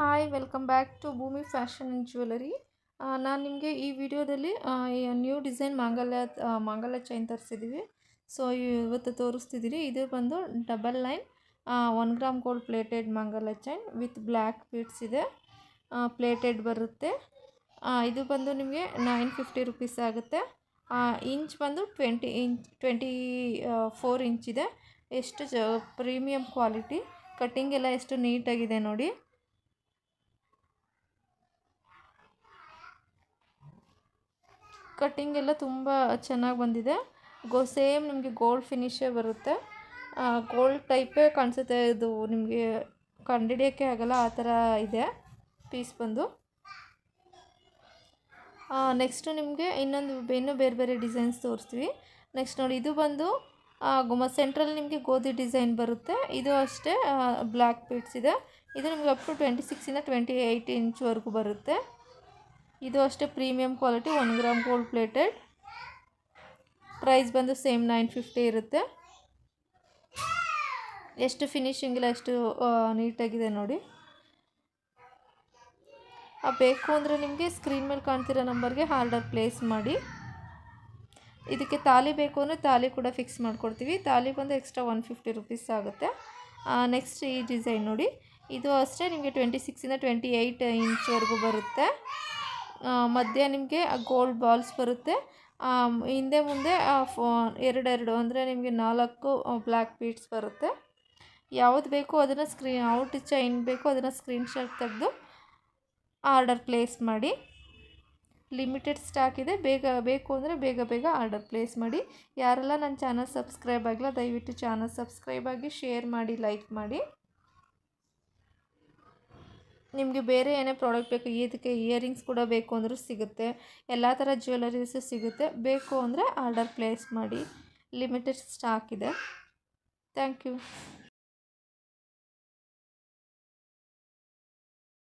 Hi welcome back to Bhoomi fashion and jewellery ನಾನು ನಿಮಗೆ ಈ ವಿಡಿಯೋದಲ್ಲಿ ನ್ಯೂ ಡಿಸೈನ್ ಮಾಂಗಲ್ಯ ಮಾಂಗಲ್ಯ ಚೈನ್ ತರಿಸಿದ್ದೀವಿ ಸೊ ಇವತ್ತು ತೋರಿಸ್ತಿದ್ದೀರಿ ಇದು ಬಂದು double line one gram gold plated mangalya chain with black beads ಇದೆ. ಪ್ಲೇಟೆಡ್ ಬರುತ್ತೆ. ಇದು ಬಂದು ನಿಮಗೆ ನೈನ್ ಫಿಫ್ಟಿ ರುಪೀಸ್ ಆಗುತ್ತೆ. ಇಂಚ್ ಬಂದು twenty inch twenty four inch ಇದೆ. ಎಷ್ಟು ಜ ಪ್ರೀಮಿಯಂ ಕ್ವಾಲಿಟಿ ಕಟ್ಟಿಂಗ್ ಎಲ್ಲ ಎಷ್ಟು ನೀಟಾಗಿದೆ ನೋಡಿ. ಕಟ್ಟಿಂಗ್ ಎಲ್ಲ ತುಂಬ ಚೆನ್ನಾಗಿ ಬಂದಿದೆ. ಗೋ ಸೇಮ್ ನಿಮಗೆ ಗೋಲ್ಡ್ ಫಿನಿಶೇ ಬರುತ್ತೆ. ಗೋಲ್ಡ್ ಟೈಪೇ ಕಾಣಿಸುತ್ತೆ. ಇದು ನಿಮಗೆ ಕಂಡಿಡಿಯೋಕ್ಕೆ ಆಗಲ್ಲ, ಆ ಥರ ಇದೆ ಪೀಸ್ ಬಂದು. ನೆಕ್ಸ್ಟು ನಿಮಗೆ ಇನ್ನೊಂದು, ಇನ್ನೂ ಬೇರೆ ಬೇರೆ ಡಿಸೈನ್ಸ್ ತೋರಿಸ್ತೀವಿ. ನೆಕ್ಸ್ಟ್ ನೋಡಿ, ಇದು ಬಂದು ಗುಮ ಸೆಂಟ್ರಲ್ಲಿ ನಿಮಗೆ ಗೋಧಿ ಡಿಸೈನ್ ಬರುತ್ತೆ. ಇದು ಅಷ್ಟೇ ಬ್ಲ್ಯಾಕ್ ಪೀಟ್ಸ್ ಇದೆ. ಇದು ನಿಮಗೆ ಅಪ್ ಟು ಟ್ವೆಂಟಿ ಸಿಕ್ಸಿಂದ ಟ್ವೆಂಟಿ ಏಯ್ಟ್ ಇಂಚ್ವರೆಗೂ ಬರುತ್ತೆ. ಇದು ಅಷ್ಟೇ premium quality one gram gold plated price ಬಂದು ಸೇಮ್ ನೈನ್ ಫಿಫ್ಟಿ ಇರುತ್ತೆ. ಎಷ್ಟು ಫಿನಿಶಿಂಗ್ ಇಲ್ಲ, ಎಷ್ಟು ನೀಟಾಗಿದೆ ನೋಡಿ. ಆ, ಬೇಕು ಅಂದರೆ ನಿಮಗೆ ಸ್ಕ್ರೀನ್ ಮೇಲೆ ಕಾಣ್ತಿರೋ ನಂಬರ್ಗೆ ಆರ್ಡರ್ ಪ್ಲೇಸ್ ಮಾಡಿ. ಇದಕ್ಕೆ ತಾಲಿ ಬೇಕು ಅಂದರೆ ತಾಲಿ ಕೂಡ ಫಿಕ್ಸ್ ಮಾಡಿಕೊಡ್ತೀವಿ. ತಾಲಿ ಬಂದು ಎಕ್ಸ್ಟ್ರಾ ಒನ್ ಫಿಫ್ಟಿ ರುಪೀಸ್ ಆಗುತ್ತೆ. ನೆಕ್ಸ್ಟ್ ಈ ಡಿಸೈನ್ ನೋಡಿ. ಇದು ಅಷ್ಟೇ ನಿಮಗೆ ಟ್ವೆಂಟಿ ಸಿಕ್ಸಿಂದ ಟ್ವೆಂಟಿ ಏಯ್ಟ್ ಇಂಚ್ವರೆಗೂ ಬರುತ್ತೆ. ಮಧ್ಯ ನಿಮಗೆ ಗೋಲ್ಡ್ ಬಾಲ್ಸ್ ಬರುತ್ತೆ. ಹಿಂದೆ ಮುಂದೆ ಎರಡೆರಡು, ಅಂದರೆ ನಿಮಗೆ ನಾಲ್ಕು ಬ್ಲ್ಯಾಕ್ ಬೀಡ್ಸ್ ಬರುತ್ತೆ. ಯಾವ್ದು ಬೇಕೋ ಅದನ್ನು ಸ್ಕ್ರೀನ್ ಔಟ್ ಚೈನ್ ಬೇಕೋ ಅದನ್ನು ಸ್ಕ್ರೀನ್ಶಾಟ್ ತೆಗೆದು ಆರ್ಡರ್ ಪ್ಲೇಸ್ ಮಾಡಿ. ಲಿಮಿಟೆಡ್ ಸ್ಟಾಕ್ ಇದೆ, ಬೇಗ, ಬೇಕು ಅಂದರೆ ಬೇಗ ಬೇಗ ಆರ್ಡರ್ ಪ್ಲೇಸ್ ಮಾಡಿ. ಯಾರೆಲ್ಲ ನನ್ನ ಚಾನಲ್ ಸಬ್ಸ್ಕ್ರೈಬ್ ಆಗಿಲ್ಲ ದಯವಿಟ್ಟು ಚಾನಲ್ ಸಬ್ಸ್ಕ್ರೈಬ್ ಆಗಿ ಶೇರ್ ಮಾಡಿ ಲೈಕ್ ಮಾಡಿ. ನಿಮಗೆ ಬೇರೆ ಏನೇ ಪ್ರಾಡಕ್ಟ್ ಬೇಕು ಇದಕ್ಕೆ ಇಯರಿಂಗ್ಸ್ ಕೂಡ ಬೇಕು ಅಂದರೂ ಸಿಗುತ್ತೆ. ಎಲ್ಲ ಥರ ಜ್ಯುವೆಲರೀಸು ಸಿಗುತ್ತೆ. ಬೇಕು ಅಂದರೆ ಆರ್ಡರ್ ಪ್ಲೇಸ್ ಮಾಡಿ ಲಿಮಿಟೆಡ್ ಸ್ಟಾಕ್ ಇದೆ. Thank you